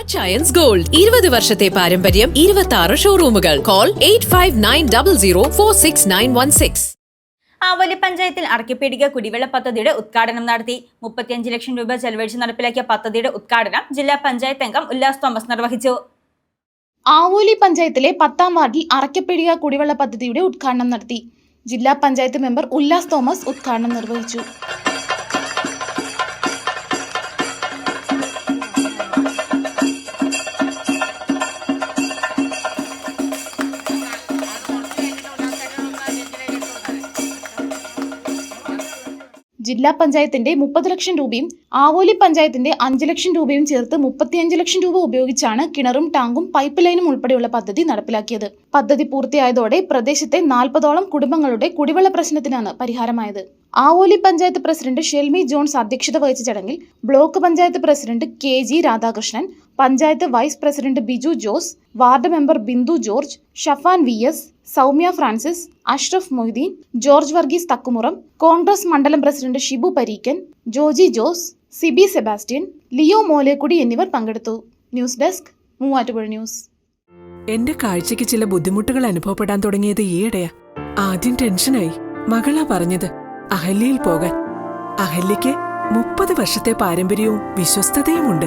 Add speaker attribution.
Speaker 1: Achayans gold ഇരുപത് വർഷത്തെ പാരമ്പര്യം ഇരുപത്തി ആറ് ഷോറൂമുകൾ call eight five nine double zero four six nine one six
Speaker 2: ആവലി പഞ്ചായത്തിൽ അറക്കിപ്പീടിക കുടിവെള്ള പദ്ധതിയുടെ ഉദ്ഘാടനം നടത്തി. മുപ്പത്തിയഞ്ച് ലക്ഷം രൂപ ചെലവഴിച്ച് നടപ്പിലാക്കിയ പദ്ധതിയുടെ ഉദ്ഘാടനം ജില്ലാ പഞ്ചായത്ത് അംഗം ഉല്ലാസ് തോമസ് നിർവഹിച്ചു.
Speaker 3: ആവോലി പഞ്ചായത്തിലെ പത്താം വാർഡിൽ അറക്കപ്പീടിക കുടിവെള്ള പദ്ധതിയുടെ ഉദ്ഘാടനം നടത്തി. ജില്ലാ പഞ്ചായത്ത് മെമ്പർ ഉല്ലാസ് തോമസ് ഉദ്ഘാടനം നിർവഹിച്ചു. ജില്ലാ പഞ്ചായത്തിന്റെ മുപ്പത് ലക്ഷം രൂപയും ആവോലി പഞ്ചായത്തിന്റെ അഞ്ച് ലക്ഷം രൂപയും ചേർത്ത് മുപ്പത്തിയഞ്ച് ലക്ഷം രൂപ ഉപയോഗിച്ചാണ് കിണറും ടാങ്കും പൈപ്പ് ലൈനും ഉൾപ്പെടെയുള്ള പദ്ധതി നടപ്പിലാക്കിയത്. പദ്ധതി പൂർത്തിയായതോടെ പ്രദേശത്തെ നാൽപ്പതോളം കുടുംബങ്ങളുടെ കുടിവെള്ള പ്രശ്നത്തിനാണ് പരിഹാരമായത്. ആവോലി പഞ്ചായത്ത് പ്രസിഡന്റ് ഷെൽമി ജോൺസ് അധ്യക്ഷത വഹിച്ച ചടങ്ങിൽ block panchayat president K G Radhakrishnan panchayat vice president Biju Jose ward member Bindu George Shafan V S Soumya Francis Ashraf Moideen George Varghese Thakkumuram Congress മണ്ഡലം president Shibu Pareekkan Joji Jose Sibi Sebastian Leo Molekudy എന്നിവർ പങ്കെടുത്തു. News desk Muvattupuzha news.
Speaker 4: എന്റെ കാഴ്ചയ്ക്ക് ചില ബുദ്ധിമുട്ടുകൾ അനുഭവപ്പെടാൻ തുടങ്ങിയത് ഈയിടെയാ. ആദ്യം ടെൻഷനായി. മകളാ പറഞ്ഞത് അഹല്യയിൽ പോകാൻ. അഹല്യയ്ക്ക് മുപ്പത് വർഷത്തെ പാരമ്പര്യവും വിശ്വസ്തതയുമുണ്ട്.